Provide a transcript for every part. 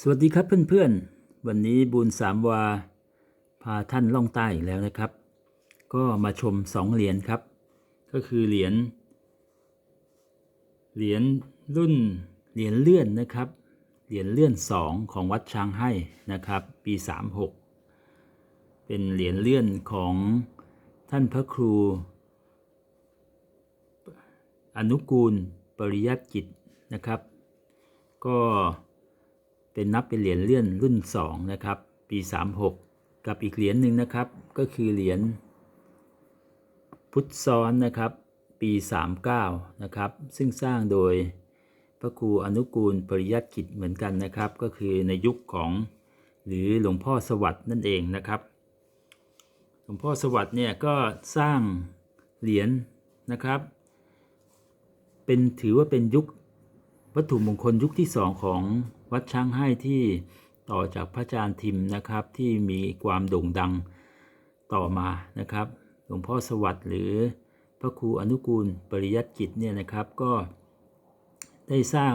สวัสดีครับเพื่อนๆ วันนี้บุญสามวา พาท่านล่องใต้อีกแล้วนะครับ ก็มาชมสองเหรียญครับ ก็คือเหรียญเหรียญรุ่นเหรียญเลื่อนนะครับ เหรียญเลื่อนสองของวัดช้างให้นะครับ ปี36เป็นเหรียญเลื่อนของท่านพระครู อนุกูลปริยัติกิจนะครับ ก็ เป็นนับเป็นเหรียญเลื่อนรุ่น 2 นะครับ ปี 36 กับอีกเหรียญหนึ่งนะครับ ก็คือเหรียญพุทธซ้อนนะครับ ปี 39 นะครับ ซึ่งสร้างโดยพระครูอนุกูลปริยัติกิจเหมือนกันนะครับ ก็คือในยุคของหรือหลวงพ่อสวัสด์นั่นเองนะครับ หลวงพ่อสวัสด์เนี่ยก็สร้างเหรียญนะครับ เป็นถือว่าเป็นยุค วัตถุมงคลยุคที่สองของวัดช้างให้ที่ต่อจากพระอาจารย์ทิมนะครับที่มีความโด่งดังต่อมานะครับหลวงพ่อสวัสดิ์หรือพระครูอนุกูลปริยัติกิจเนี่ยนะครับก็ได้สร้าง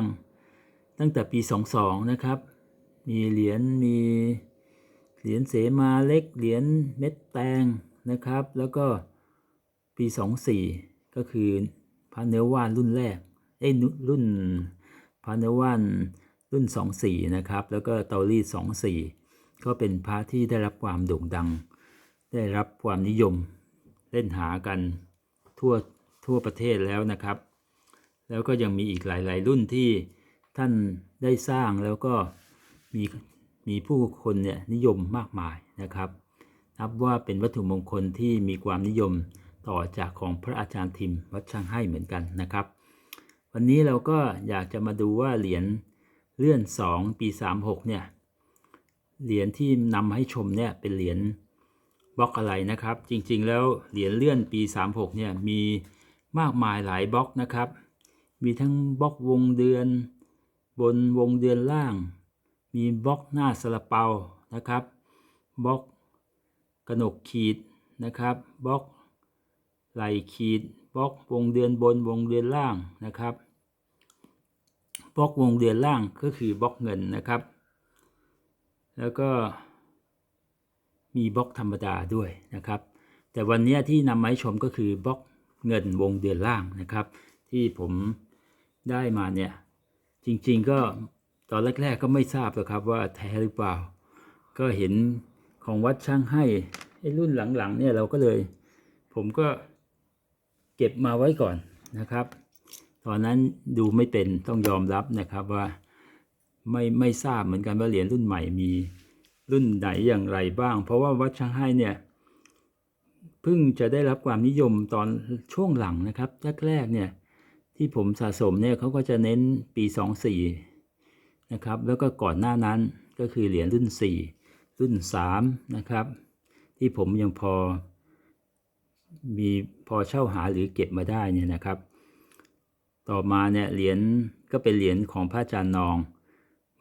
ตั้งแต่ปี 22 นะครับ มีเหรียญมีเหรียญเสมาเล็กเหรียญเม็ดแตงนะครับ แล้วก็ปี 24 ก็คือพระเนื้อว่านรุ่นแรกเอ้รุ่น ระเนว่านรุ่น 24 นะครับ แล้วก็เตารีด 24 ก็เป็นพระที่ได้รับความโด่งดัง ได้รับความนิยมเล่นหากันทั่วทั่วประเทศแล้วนะครับ แล้วก็ยังมีอีกหลาย ๆ รุ่นที่ท่านได้สร้างแล้วก็มีมีผู้คนเนี่ยนิยมมากมายนะครับ นับว่าเป็นวัตถุมงคลที่มีความนิยมต่อจากของพระอาจารย์ทิมวัดช่างให้เหมือนกันนะครับ วันนี้เราก็อยากจะมาดูว่าเหรียญเลื่อน 2 ปี 36 เนี่ย เหรียญที่นำมาให้ชมเนี่ยเป็นเหรียญบล็อกอะไรนะครับ จริงๆ แล้วเหรียญเลื่อนปี 36 เนี่ยมีมากมายหลายบล็อกนะครับ มีทั้งบล็อกวงเดือน บนวงเดือนล่าง มีบล็อกหน้าสลับเปานะครับ บล็อกกระหนกขีดนะครับ บล็อกไหลขีด บล็อกวงเดือนบนวงเดือนล่างนะครับบล็อกวงเดือนล่างก็คือบล็อกเงินนะครับ แล้วก็มีบล็อกธรรมดาด้วยนะครับ แต่วันนี้ที่นำมาให้ชมก็คือบล็อกเงินวงเดือนล่างนะครับ ที่ผมได้มาเนี่ยจริงๆก็ตอนแรกๆก็ไม่ทราบหรอกครับว่าแท้หรือเปล่า ก็เห็นของวัดช่างให้ไอ้รุ่นหลังๆเนี่ยเราก็เลย ผมก็ เก็บมาไว้ก่อนนะครับ ตอนนั้นดูไม่เป็นต้องยอมรับนะครับว่าไม่ไม่ทราบเหมือนกันว่าเหรียญรุ่นใหม่มีรุ่นไหนอย่างไรบ้าง เพราะว่าวัดช่างให้เนี่ยเพิ่งจะได้รับความนิยมตอนช่วงหลังนะครับแรกๆเนี่ยที่ผมสะสมเนี่ยเขาก็จะเน้นปี 24 นะครับ แล้วก็ก่อนหน้านั้นก็คือเหรียญรุ่น 4 รุ่น 3 นะครับ ที่ผมยังพอ มีพอเช่าหาหรือเก็บมาได้เนี่ยนะครับ ต่อมาเนี่ยเหรียญก็เป็นเหรียญของพระอาจารย์นอง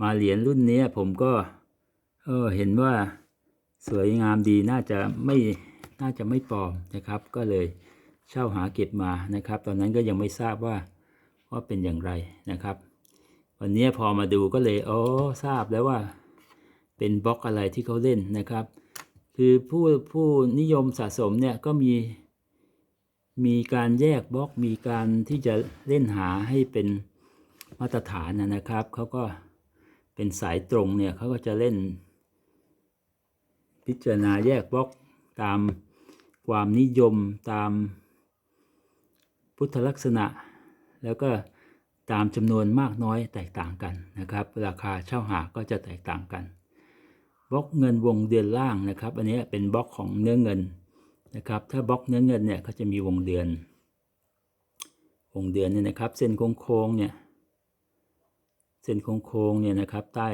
มาเหรียญรุ่นนี้ผมก็เออเห็นว่าสวยงามดีน่าจะไม่น่าจะไม่ปลอมนะครับ ก็เลยเช่าหาเก็บมานะครับ ตอนนั้นก็ยังไม่ทราบว่าว่าเป็นอย่างไรนะครับ วันนี้พอมาดูก็เลยอ๋อทราบแล้วว่า เป็นบล็อกอะไรที่เขาเล่นนะครับ คือผู้ผู้นิยมสะสมเนี่ยก็มีมีการแยกบล็อกมีการที่จะเล่นหาให้เป็นมาตรฐานนะนะครับเขาก็เป็นสายตรงเนี่ยเขาก็จะเล่น พิจารณาแยกบล็อกตามความนิยมตามพุทธลักษณะ แล้วก็ตามจำนวนมากน้อยแตกต่างกันนะครับ ราคาเช่าหาก็จะแตกต่างกัน บล็อกเงินวงเดือนล่างนะครับ อันนี้เป็นบล็อกของเนื้อเงินนะครับ ถ้าบล็อกเนื้อเงินเนี่ยเขาจะมีวงเดือน วงเดือนเนี่ยนะครับ เส้นโค้งๆเนี่ย เส้นโค้งๆเนี่ยนะครับ ใต้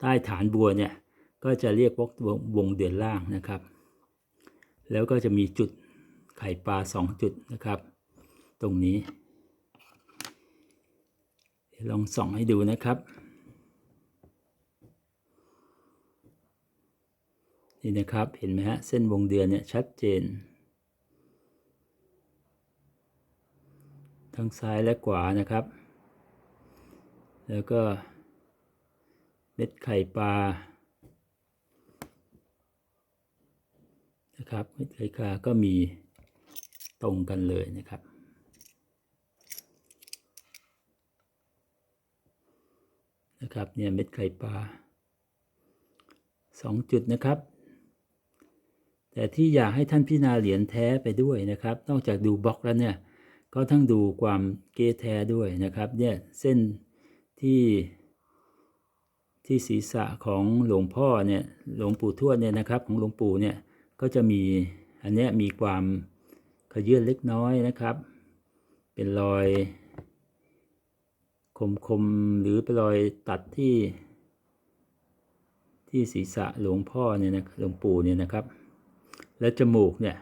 ใต้ฐานบัวเนี่ยก็จะเรียกบล็อกวงเดือนล่างนะครับ แล้วก็จะมีจุดไข่ปลาสองจุดนะครับ ตรงนี้ลองส่องให้ดูนะครับ นี่นะครับเห็นไหมฮะเส้นวงเดือนเนี่ยชัดเจน ทั้งซ้ายและขวานะครับ แล้วก็เม็ดไข่ปลานะครับเม็ดไข่ปลาก็มีตรงกันเลยนะครับนะครับเนี่ยเม็ดไข่ปลาสองจุดนะครับ แต่ที่อยากให้ท่านพิจารณาเหรียญแท้ไปด้วยนะครับ นอกจากดูบล็อกแล้วเนี่ย ก็ทั้งดูความเกแท้ด้วยนะครับ เนี่ยเส้นที่ที่ศีรษะของหลวงพ่อเนี่ยหลวงปู่ทวดเนี่ยนะครับ ของหลวงปู่เนี่ยก็จะมีอันเนี้ยมีความขยื่นเล็กน้อยนะครับ เป็นรอยคมคมๆหรือเป็นรอยตัดที่ ที่ศีรษะหลวงพ่อเนี่ยนะหลวงปู่เนี่ยนะครับ และจมูกเนี่ย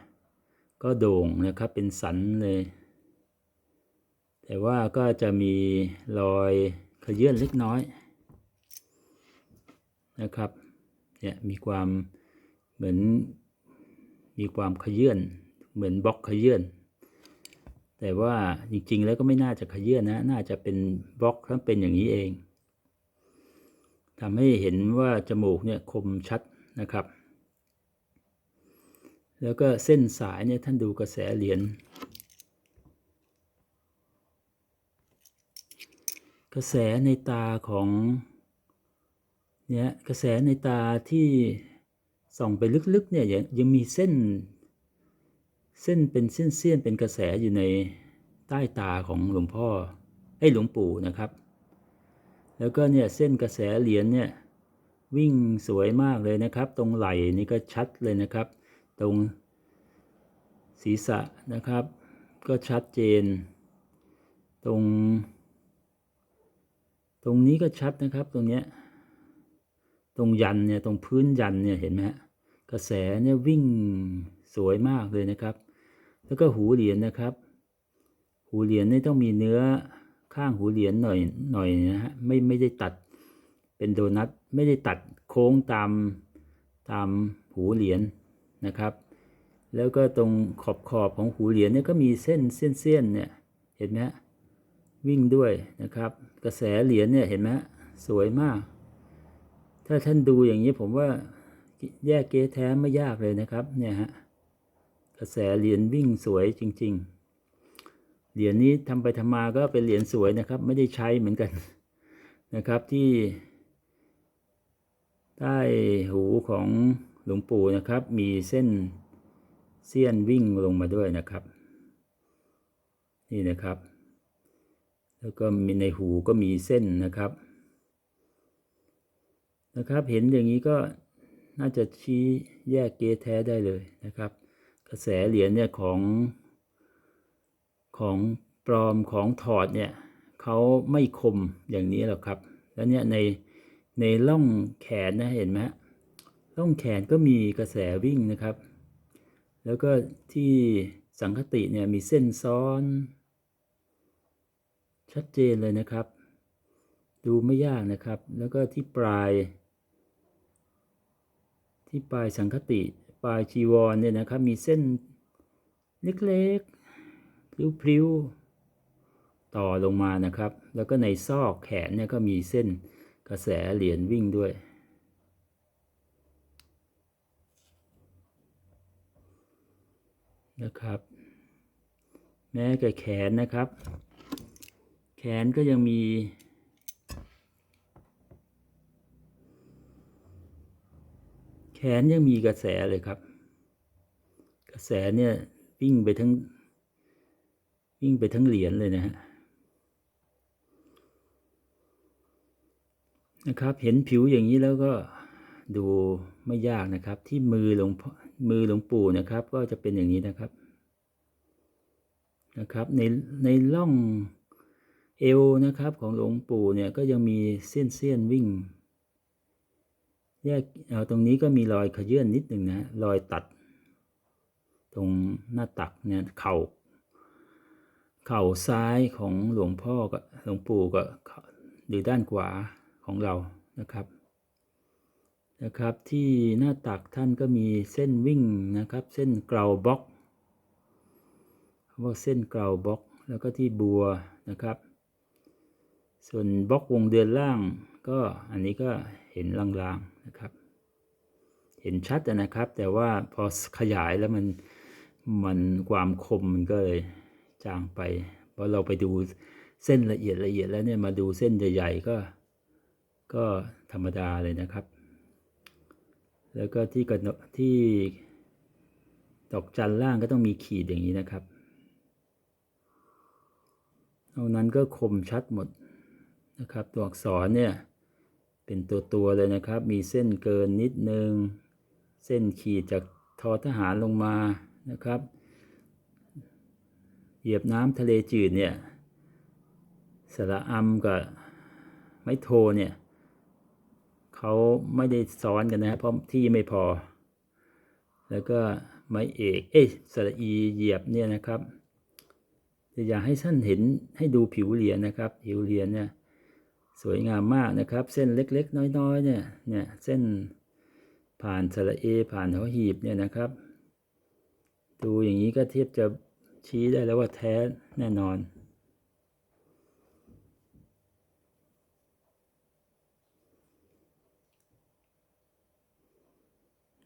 ก็โด่งนะครับเป็นสันเลย แต่ว่าก็จะมีรอยขยื่นเล็กน้อยนะครับเนี่ยมีความเหมือนมีความขยื่นเหมือนบล็อกขยื่นแต่ว่าจริงๆแล้วก็ไม่น่าจะขยื่นนะน่าจะเป็นบล็อกทั้งเป็นอย่างนี้เองทำให้เห็นว่าจมูกเนี่ยคมชัดนะครับ แล้วก็เส้นสายเนี่ยท่านดูกระแสเหรียญกระแสในตาของเนี่ยกระแสในตาที่ส่องไปลึกๆเนี่ยยังยังมีเส้น เส้นเป็นเส้นเสี้ยนเป็นกระแสอยู่ในใต้ตาของหลวงพ่อไอ้หลวงปู่นะครับ แล้วก็เนี่ยเส้นกระแสเหรียญเนี่ยวิ่งสวยมากเลยนะครับ ตรงไหล่นี่ก็ชัดเลยนะครับ ตรงศีรษะนะครับ ก็ชัดเจน ตรง ตรงนี้ก็ชัดนะครับตรงเนี้ยตรงยันเนี่ยตรงพื้นยันเนี่ยเห็นไหมฮะกระแสเนี่ยวิ่งสวยมากเลยนะครับ แล้วก็หูเหรียญนะครับ หูเหรียญนี่ต้องมีเนื้อข้างหูเหรียญหน่อยหน่อยนะฮะไม่ไม่ได้ตัดเป็นโดนัทไม่ได้ตัดโค้งตามตามหูเหรียญ นะครับ แล้วก็ตรงขอบขอบของหูเหรียญเนี่ยก็มีเส้นเส้นเส้นเนี่ยเห็นไหมฮะวิ่งด้วยนะครับ กระแสเหรียญเนี่ยเห็นไหมสวยมาก ถ้าท่านดูอย่างนี้ผมว่าแยกเก๊แท้ไม่ยากเลยนะครับเนี่ยฮะกระแสเหรียญวิ่งสวยจริง ๆ เหรียญนี้ทำไปทำมาก็เป็นเหรียญสวยนะครับ ไม่ได้ใช้เหมือนกันนะครับที่ใต้หูของ ลวงปู่นะครับมีเส้นเสี้ยนวิ่งลงมาด้วยนะครับ นี่นะครับ แล้วก็มีในหูก็มีเส้นนะครับนะครับ เห็นอย่างนี้ก็น่าจะชี้แยกเกแท้ได้เลยนะครับ กระแสเหรียญเนี่ยของของปลอมของถอดเนี่ยเขาไม่คมอย่างนี้หรอกครับ แล้วเนี่ยในในร่องแขนนะเห็นไหม ฮะร่องแขนก็มีกระแสวิ่งนะครับ แล้วก็ที่สังคติเนี่ยมีเส้นซ้อน ชัดเจนเลยนะครับ ดูไม่ยากนะครับ แล้วก็ที่ปลาย ที่ปลายสังคติปลายจีวรเนี่ยนะครับ มีเส้นเล็กๆพริ้วๆต่อลงมานะครับ แล้วก็ในซอกแขนเนี่ยก็มีเส้นกระแสเหรียญวิ่งด้วย นะครับ แม้แต่แขนนะครับ แขนก็ยังมี แขนยังมีกระแสเลยครับ กระแสเนี่ยวิ่งไปทั้งวิ่งไปทั้งเหรียญเลยนะฮะนะครับ เห็นผิวอย่างนี้แล้วก็ดูไม่ยากนะครับ ที่มือหลวงพ่อ มือหลวงปู่นะครับ ก็จะเป็นอย่างนี้นะครับนะครับ ในในร่องเอวนะครับของหลวงปู่เนี่ยก็ยังมีเส้นเส้นวิ่ง แยกเอาตรงนี้ก็มีรอยขยื่นนิดหนึ่งนะรอยตัด ตรงหน้าตักเนี่ยเข่าเข่าซ้ายของหลวงพ่อกับหลวงปู่ก็อยู่ด้านขวาของเรานะครับ นะครับ ที่หน้าตักท่านก็มีเส้นวิ่งนะครับ เส้นเกลาบล็อกเขาเส้นเกลาบล็อก แล้วก็ที่บัวนะครับ ส่วนบล็อกวงเดือนล่าง ก็อันนี้ก็เห็นลางๆนะครับ เห็นชัดนะครับ แต่ว่าพอขยายแล้วมันมันความคมมันก็เลยจางไปพอเราไปดูเส้นละเอียดละเอียดแล้วเนี่ยมาดูเส้นใหญ่ ๆ ก็ก็ธรรมดาเลยนะครับ แล้วก็ที่กระนกที่ดอกจันล่างก็ต้องมีขีดอย่างนี้นะครับนอกนั้นก็คมชัดหมดนะครับ ตัวอักษรเนี่ยเป็นตัวตัวเลยนะครับ มีเส้นเกินนิดนึง เส้นขีดจากทอทหารลงมานะครับ เหยียบน้ำทะเลจืดเนี่ยสระอัมกับไม้โทเนี่ย เขาไม่ได้ซ้อนกันนะครับเพราะที่ไม่พอ แล้วก็ไม้เอกเอ้ยสระอีเหยียบเนี่ยนะครับจะอยากให้ท่านเห็นให้ดูผิวเหรียญนะครับ ผิวเหรียญเนี่ยสวยงามมากนะครับ เส้นเล็กๆ น้อยๆเนี่ยเนี่ยเส้นผ่านสระเอ ผ่านหัวหีบเนี่ยนะครับ ดูอย่างนี้ก็เทียบจะชี้ได้แล้วว่าแท้แน่นอน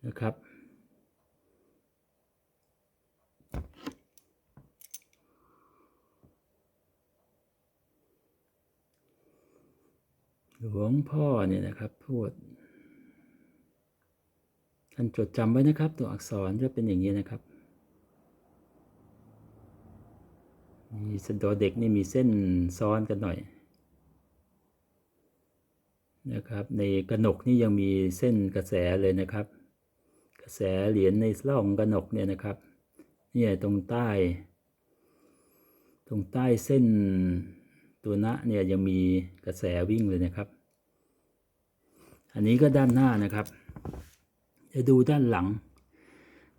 นะครับ หลวงพ่อเนี่ยนะครับพูดท่านจดจำไว้นะครับ ตัวอักษรจะเป็นอย่างนี้นะครับมีสดอเด็กนี่มีเส้นซ้อนกันหน่อยนะครับ ในกระหนกนี่ยังมีเส้นกระแสเลยนะครับ กระแสเหรียญในร่องกระหนกเนี่ยนะครับเนี่ยตรงใต้ ตรงใต้เส้นตัวนะเนี่ยยังมีกระแสวิ่งเลยนะครับ อันนี้ก็ด้านหน้านะครับ จะดูด้านหลัง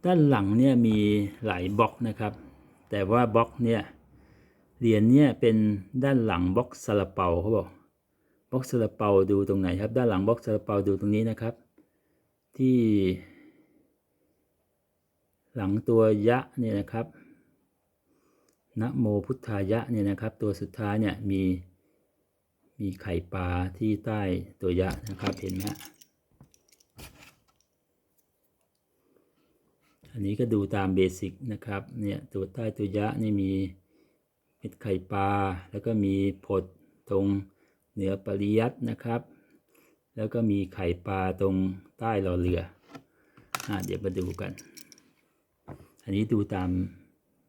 ด้านหลังเนี่ยมีหลายบล็อกนะครับ แต่ว่าบล็อกเนี่ยเหรียญเนี่ยเป็นด้านหลังบล็อกซาลาเปาเขาบอกบล็อกซาลาเปาดูตรงไหนครับ ด้านหลังบล็อกซาลาเปาดูตรงนี้นะครับ ที่ หลังตัวยะเนี่ยนะครับนะโมพุทธายะเนี่ยนะครับ ตัวสุดท้ายเนี่ยมีมีไข่ปลาที่ใต้ตัวยะนะครับเห็นไหมอันนี้ก็ดูตามเบสิกนะครับเนี่ยตัวใต้ตัวยะนี่มีเม็ดไข่ปลาแล้วก็มีผดตรงเหนือปริยัตนะครับ แล้วก็มีไข่ปลาตรงใต้รอเรืออ่าเดี๋ยวมาดูกัน อันนี้ดูตาม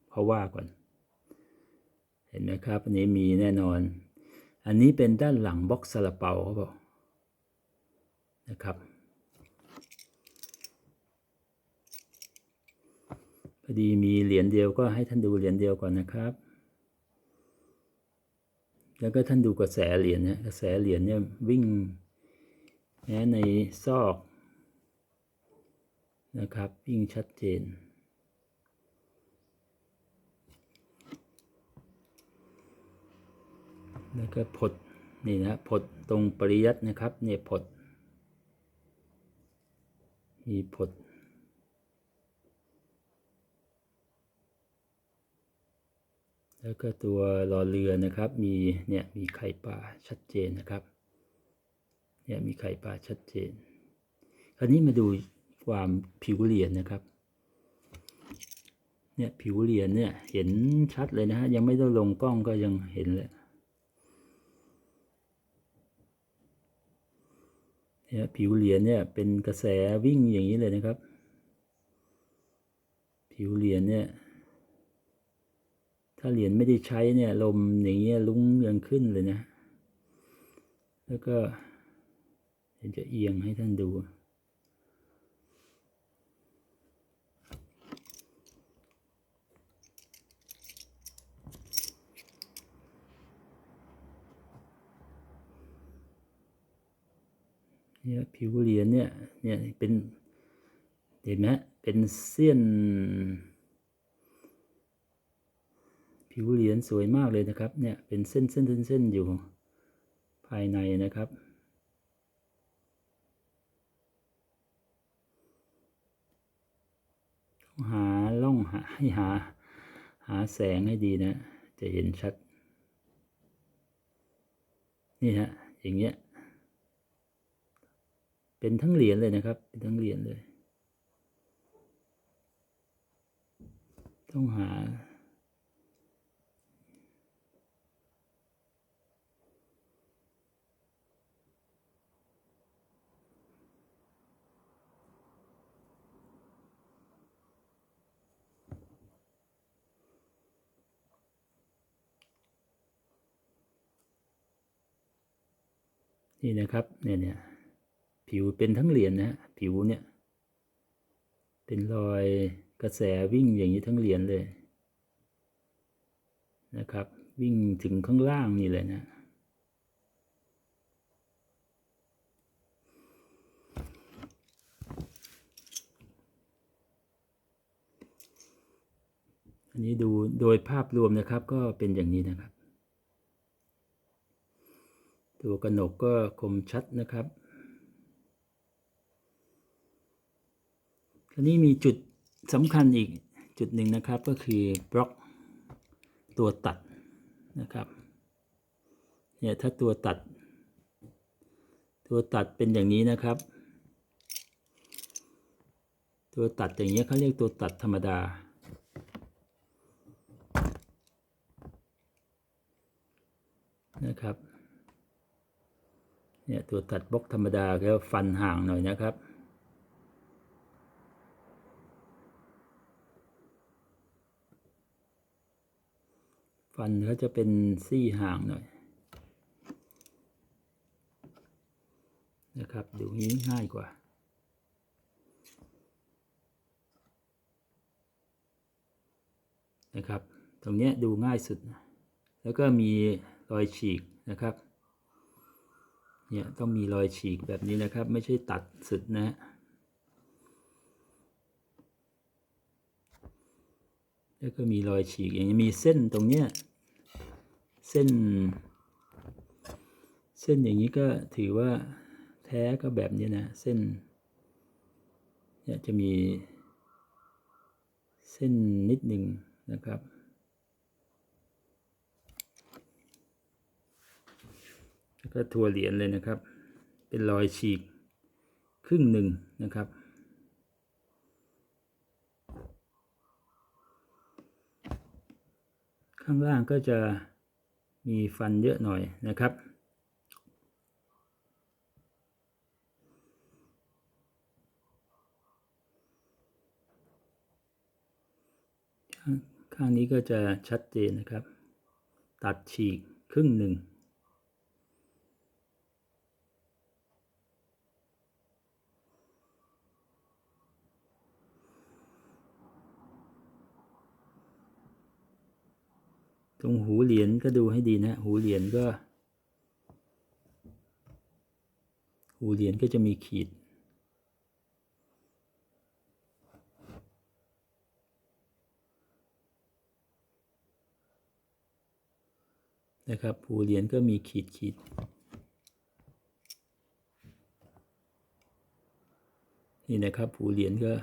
เขาะว่าก่อน เห็นไหมครับ อันนี้มีแน่นอน อันนี้เป็นด้านหลังบล็อกซาลาเปาเขาบอกนะครับพอดีมีเหรียญเดียวก็ให้ท่านดูเหรียญเดียวก่อนนะครับ แล้วก็ท่านดูกระแสเหรียญเนี่ยกระแสเหรียญเนี่ยวิ่งแม้ในซอกนะครับ วิ่งชัดเจน แล้วก็ผดนี่นะผดตรงปริยัตินะครับเนี่ยผดมีผดแล้วก็ตัวรอเรือนะครับ มีเนี่ยมีไข่ปลาชัดเจนนะครับ เนี่ยมีไข่ปลาชัดเจน คราวนี้มาดูความผิวเหรียญนะครับ เนี่ยผิวเหรียญเนี่ยเห็นชัดเลยนะฮะยังไม่ต้องลงกล้องก็ยังเห็นเลย เนี่ยผิวเหรียญเนี่ยเป็นกระแสวิ่งอย่างนี้เลยนะครับ ผิวเหรียญเนี่ยถ้าเหรียญไม่ได้ใช้เนี่ยลมอย่างเงี้ยลุ้งยังขึ้นเลยนะ แล้วก็จะเอียงให้ท่านดู เนี่ยผิวเหรียญเนี่ยเนี่ยเป็นเห็นไหมเป็นเส้นผิวเหรียญสวยมากเลยนะครับ เนี่ยเป็นเส้นเส้นเส้นเส้นอยู่ภายในนะครับ หาล่องหาให้หา หาแสงให้ดีนะ จะเห็นชัด นี่ฮะอย่างเงี้ย เป็นทั้งเหรียญเลยนะครับ เป็นทั้งเหรียญเลย ต้องหา นี่นะครับ เนี่ยเนี่ย ผิวเป็นทั้งเหรียญนะฮะผิวเนี่ย เป็นรอยกระแสวิ่งอย่างนี้ทั้งเหรียญเลยนะครับ วิ่งถึงข้างล่างนี่เลยนะ อันนี้ดูโดยภาพรวมนะครับ ก็เป็นอย่างนี้นะครับ ตัวกระหนกก็คมชัดนะครับ คราวนี้มีจุดสำคัญอีกจุดหนึ่งนะครับก็คือบล็อกตัวตัดนะครับเนี่ยถ้าตัวตัด ตัวตัดเป็นอย่างนี้นะครับ ตัวตัดอย่างนี้เขาเรียกตัวตัดธรรมดา นะครับเนี่ยตัวตัดบล็อกธรรมดาก็ฟันห่างหน่อยนะครับ ฟันเขาจะเป็นซี่ห่างหน่อย นะครับดูนี้ง่ายกว่านะครับ ตรงเนี้ยดูง่ายสุดนะแล้วก็มีรอยฉีกนะครับ เนี่ยต้องมีรอยฉีกแบบนี้นะครับ ไม่ใช่ตัดสุดนะ แล้วก็มีรอยฉีกอย่างนี้มีเส้นตรงเนี้ยเส้น เส้นอย่างนี้ก็ถือว่าแท้ก็แบบนี้นะ เส้นเนี่ยจะมีเส้นนิดหนึ่งนะครับ แล้วก็ทัวเหรียญเลยนะครับ เป็นรอยฉีกครึ่งหนึ่งนะครับ ข้างล่างก็จะมีฟันเยอะหน่อยนะครับ ข้างนี้ก็จะชัดเจนนะครับ ตัดฉีกครึ่งหนึ่ง ต รงหูเหรียญก็ดูให้ดีนะ หูเหรียญก็ หูเหรียญก็จะมีขีด นะครับ หูเหรียญก็มีขีดขีดนี่นะครับ หูเหรียญก็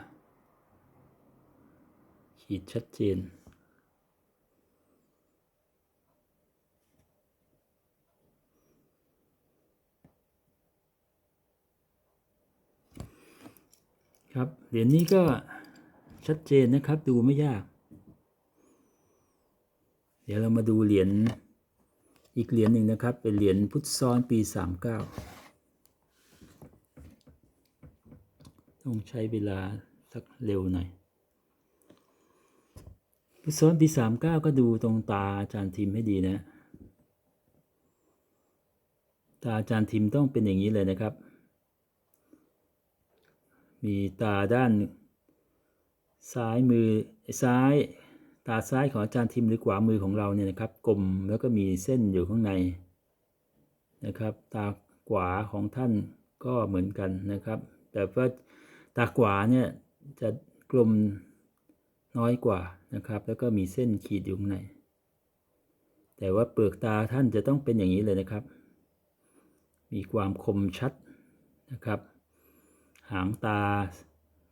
ขีดชัดเจน ครับเหรียญนี้ก็ชัดเจนนะครับดูไม่ยาก เดี๋ยวเรามาดูเหรียญอีกเหรียญหนึ่งนะครับ เป็นเหรียญพุทธซ้อนปี 39 ต้องใช้เวลาสักเร็วหน่อยพุทธซ้อนปี 39 ก็ดูตรงตาอาจารย์ทิมให้ดีนะ ตาอาจารย์ทิมต้องเป็นอย่างนี้เลยนะครับ มีตาด้าน ซ้ายมือซ้ายตาซ้ายของอาจารย์ทิมหรือขวามือของเราเนี่ยนะครับกลมแล้วก็มีเส้นอยู่ข้างในนะครับ ตาขวาของท่านก็เหมือนกันนะครับ แต่ว่าตาขวาเนี่ยจะกลมน้อยกว่านะครับ แล้วก็มีเส้นขีดอยู่ข้างใน แต่ว่าเปลือกตาท่านจะต้องเป็นอย่างนี้เลยนะครับ มีความคมชัดนะครับ หางตา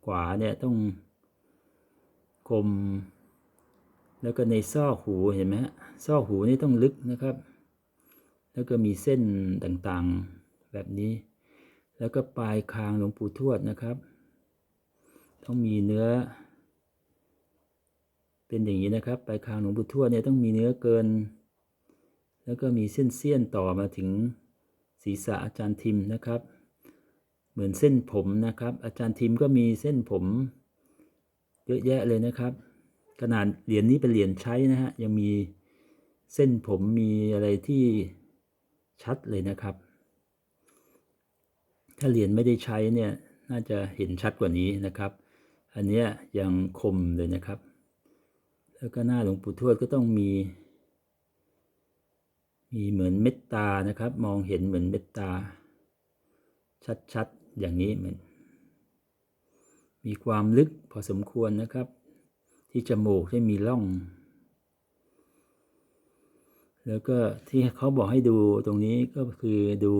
ขวาเนี่ยต้องคม แล้วก็ในซอกหูเห็นไหมฮะซอกหูนี่ต้องลึกนะครับ แล้วก็มีเส้นต่างๆแบบนี้ แล้วก็ปลายคางหลวงปู่ทวดนะครับ ต้องมีเนื้อ เป็นอย่างนี้นะครับ ปลายคางหลวงปู่ทวดเนี่ยต้องมีเนื้อเกิน แล้วก็มีเส้นเสี้ยนต่อมาถึงศีรษะอาจารย์ทิมนะครับ เหมือนเส้นผมนะครับ อาจารย์ทิมก็มีเส้นผม เยอะแยะเลยนะครับ ขนาดเหรียญนี้เป็นเหรียญใช้นะฮะยังมีเส้นผมมีอะไรที่ชัดเลยนะครับ ถ้าเหรียญไม่ได้ใช้เนี่ยน่าจะเห็นชัดกว่านี้นะครับ อันนี้ยยังคมเลยนะครับ แล้วก็หน้าหลวงปู่ทวดก็ต้องมี มีเหมือนเม็ดตานะครับ มองเห็นเหมือนเม็ดตา ชัดๆ อย่างนี้มือนมีความลึกพอสมควรนะครับ ที่จมูกที่มีร่อง แล้วก็ที่เขาบอกให้ดูตรงนี้ก็คือดู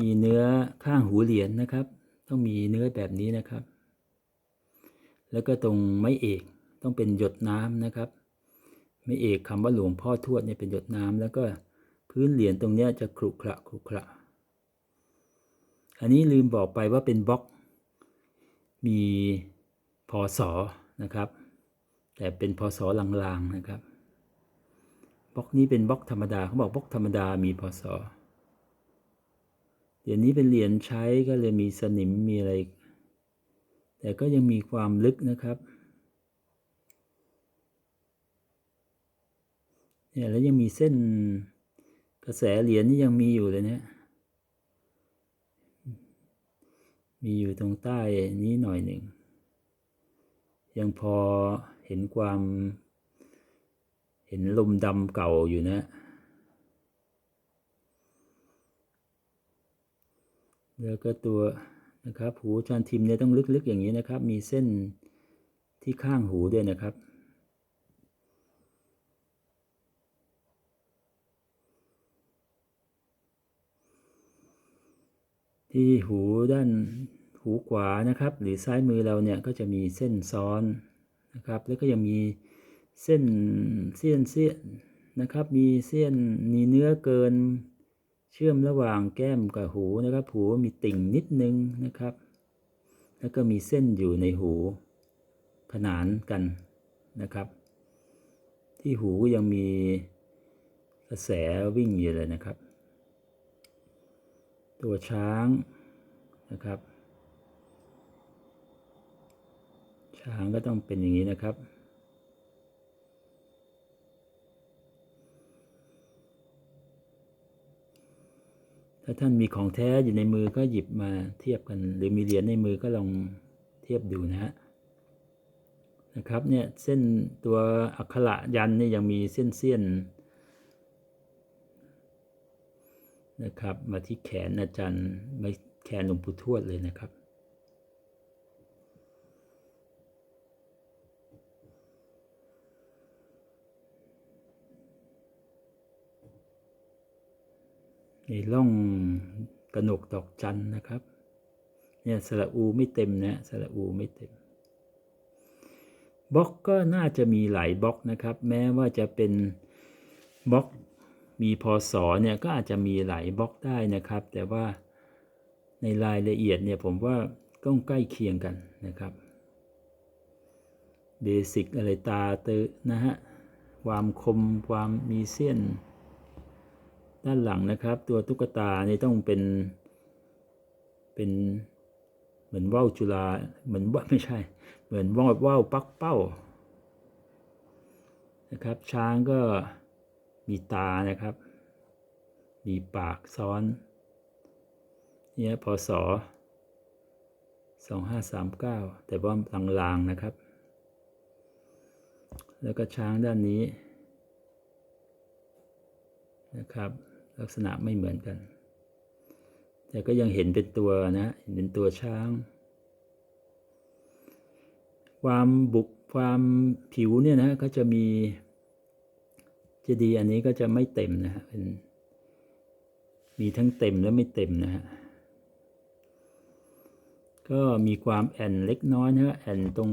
มีเนื้อข้างหูเหรียญนะครับ ต้องมีเนื้อแบบนี้นะครับ แล้วก็ตรงไม้เอกต้องเป็นหยดน้ำนะครับ ไม้เอกคำว่าหลวงพ่อทวดเนี่ยเป็นหยดน้ำแล้วก็พื้นเหรียญตรงเนี้ยจะขรุขระขรุขระ อันนี้ลืมบอกไปว่าเป็นบล็อก มีพศนะครับ แต่เป็นพศลางๆนะครับบล็อกนี้เป็นบล็อกธรรมดาเขาบอกบล็อกธรรมดามีพศเดี๋ยวนี้เป็นเหรียญใช้ก็เลยมีสนิมมีอะไร แต่ก็ยังมีความลึกนะครับเนี่ยแล้วยังมีเส้นกระแสเหรียญนี่ยังมีอยู่เลยเนี่ย มีอยู่ตรงใต้นี้หน่อยหนึ่ง ยังพอเห็นความ เห็นลมดำเก่าอยู่นะ แล้วก็ตัวนะครับหูจานทิมเนี่ยต้องลึกๆอย่างนี้นะครับ มีเส้นที่ข้างหูด้วยนะครับที่หูด้าน หูขวานะครับ หรือซ้ายมือเราเนี่ยก็จะมีเส้นซ้อนนะครับ แล้วก็ยังมีเส้นเสี้ยนเสี้ยนนะครับ มีเส้นมีเนื้อเกิน เชื่อมระหว่างแก้มกับหูนะครับ หูมีติ่งนิดนึงนะครับ แล้วก็มีเส้นอยู่ในหูขนานกันนะครับ ที่หูยังมีกระแสวิ่งอยู่เลยนะครับ ตัวช้างนะครับ ช้างก็ต้องเป็นอย่างนี้นะครับ ถ้าท่านมีของแท้อยู่ในมือก็หยิบมาเทียบกัน หรือมีเหรียญในมือก็ลองเทียบดูนะฮะนะครับเนี่ยเส้นตัวอักขระยันนี่ยังมีเส้นเสี้ยนนะครับ มาที่แขนอาจารย์ไม่แขนหลวงปู่ทวดเลยนะครับ นร่องกระหนกดอกจันนะครับ เนี่ยสระอูไม่เต็มนะสระอูไม่เต็มบล็อกก็น่าจะมีหลายบล็อกนะครับ แม้ว่าจะเป็นบล็อกมีพศเนี่ยก็อาจจะมีหลายบล็อกได้นะครับ แต่ว่าในรายละเอียดเนี่ยผมว่าต้องใกล้เคียงกันนะครับเบสิกอะไรตาเตอนะฮะความคมความมีเส้น ด้านหลังนะครับ ตัวตุ๊กตานี่ต้องเป็น เป็นเหมือนว่าวจุฬาเหมือนว่าไม่ใช่ เหมือนว่าวว่าวปักเป้านะครับ ช้างก็มีตานะครับ มีปากซ้อนเนี่ยพศ2539แต่ว่าลางๆนะครับ แล้วก็ช้างด้านนี้นะครับ ลักษณะไม่เหมือนกัน แต่ก็ยังเห็นเป็นตัวนะเห็นเป็นตัวช้าง ความบุกความผิวเนี่ยนะก็จะมีเจดีย์อันนี้ก็จะไม่เต็มนะฮะเป็นมีทั้งเต็มและไม่เต็มนะฮะก็มีความแอนเล็กน้อยนะฮะแอนตรง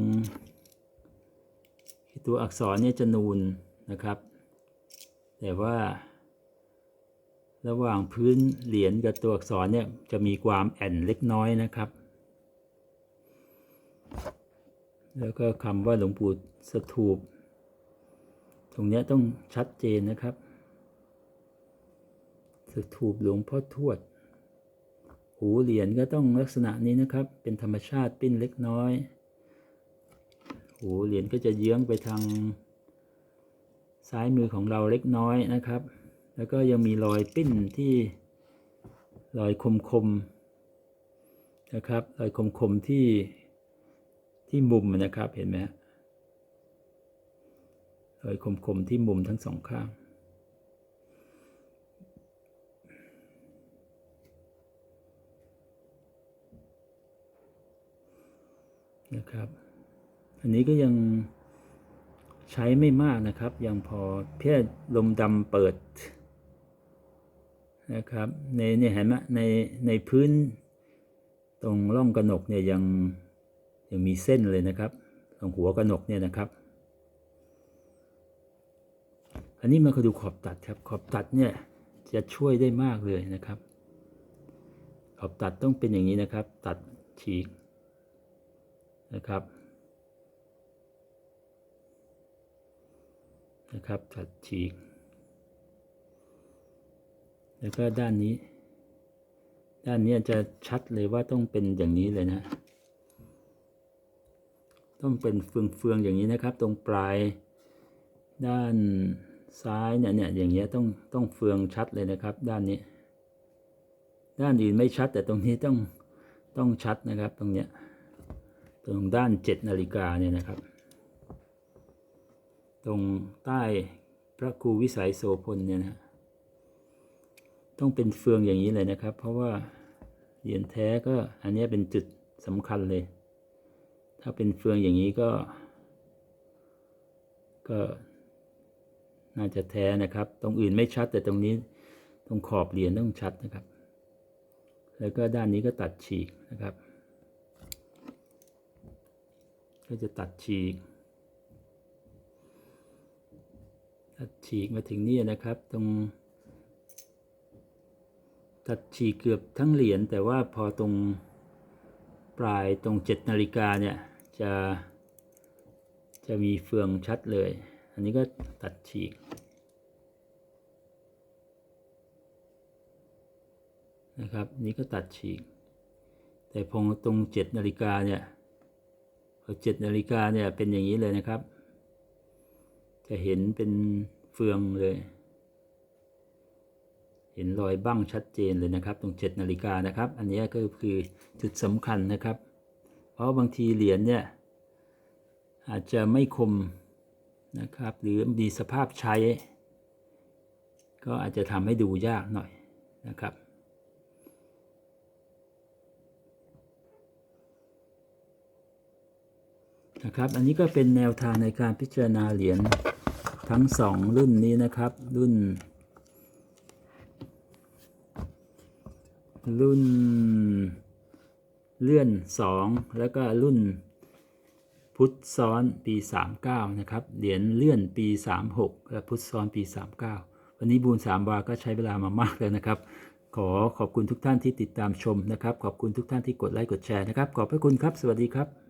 ตัวอักษรเนี่ยจะนูนนะครับ แต่ว่า ระหว่างพื้นเหรียญกับตัวอักษรเนี่ยจะมีความแอนเล็กน้อยนะครับ แล้วก็คำว่าหลวงปู่สถูป ตรงเนี้ยต้องชัดเจนนะครับ สถูปหลวงพ่อทวด หูเหรียญก็ต้องลักษณะนี้นะครับ เป็นธรรมชาติปิ้นเล็กน้อย หูเหรียญก็จะเยื้องไปทางซ้ายมือของเราเล็กน้อยนะครับ แล้วก็ยังมีรอยปิ้นที่รอยคมคมๆนะครับ รอยคมคมๆที่ที่มุมนะครับเห็นไหมรอยคมคมๆที่มุมทั้งสองข้างนะครับ อันนี้ก็ยังใช้ไม่มากนะครับ ยังพอเพียลมดำเปิด นะครับ ในเนี่ยเห็นไหมในในพื้นตรงร่องกระหนกเนี่ยยังยังมีเส้นเลยนะครับ ตรงหัวกระหนกเนี่ยนะครับ อันนี้มาดูขอบตัดครับ ขอบตัดเนี่ยจะช่วยได้มากเลยนะครับ ขอบตัดต้องเป็นอย่างนี้นะครับ ตัดฉีกนะครับนะครับตัดฉีก แล้วก็ด้านนี้ ด้านนี้จะชัดเลยว่าต้องเป็นอย่างนี้เลยนะ ต้องเป็นเฟืองๆอย่างนี้นะครับ ตรงปลาย ด้านซ้ายเนี่ยเนี่ยอย่างเงี้ยต้องต้องเฟืองชัดเลยนะครับ ด้านนี้ ด้านอื่นไม่ชัด แต่ตรงนี้ต้องต้องชัดนะครับตรงเนี้ยตรงด้านเจ็ดนาฬิกาเนี่ยนะครับ ตรงใต้พระครูวิสัยโสพลเนี่ยนะ ต้องเป็นเฟืองอย่างนี้เลยนะครับ เพราะว่าเหรียญแท้ก็อันนี้เป็นจุดสำคัญเลย ถ้าเป็นเฟืองอย่างนี้ก็ ก็น่าจะแท้นะครับ ตรงอื่นไม่ชัดแต่ตรงนี้ตรงขอบเหรียญต้องชัดนะครับ แล้วก็ด้านนี้ก็ตัดฉีกนะครับ ก็จะตัดฉีก ตัดฉีกมาถึงนี่นะครับ ตรง ตัดฉีกเกือบทั้งเหรียญแต่ว่าพอตรงปลายตรงเจ็ดนาฬิกาเนี่ยจะจะมีเฟืองชัดเลย อันนี้ก็ตัดฉีกนะครับนี่ก็ตัดฉีก แต่พอตรงเจ็ดนาฬิกาเนี่ยพอเจ็ดนาฬิกาเนี่ยเป็นอย่างนี้เลยนะครับ จะเห็นเป็นเฟืองเลย เห็นรอยบั้งชัดเจนเลยนะครับ ตรงเจ็ดนาฬิกานะครับ อันนี้ก็คือจุดสำคัญนะครับ เพราะบางทีเหรียญเนี่ยอาจจะไม่คมนะครับ หรือมีสภาพใช้ ก็อาจจะทำให้ดูยากหน่อยนะครับนะครับอันนี้ก็เป็นแนวทางในการพิจารณาเหรียญทั้งสองรุ่นนี้นะครับ รุ่น รุ่นเลื่อน 2 แล้วก็รุ่นพุทธซ้อนปี 39 นะครับ เหรียญเลื่อนปี 36 และพุทธซ้อนปี 39 วันนี้บูน3วาก็ใช้เวลามามากแล้วนะครับ ขอขอบคุณทุกท่านที่ติดตามชมนะครับ ขอบคุณทุกท่านที่กดไลค์กดแชร์นะครับ ขอบพระคุณครับ สวัสดีครับ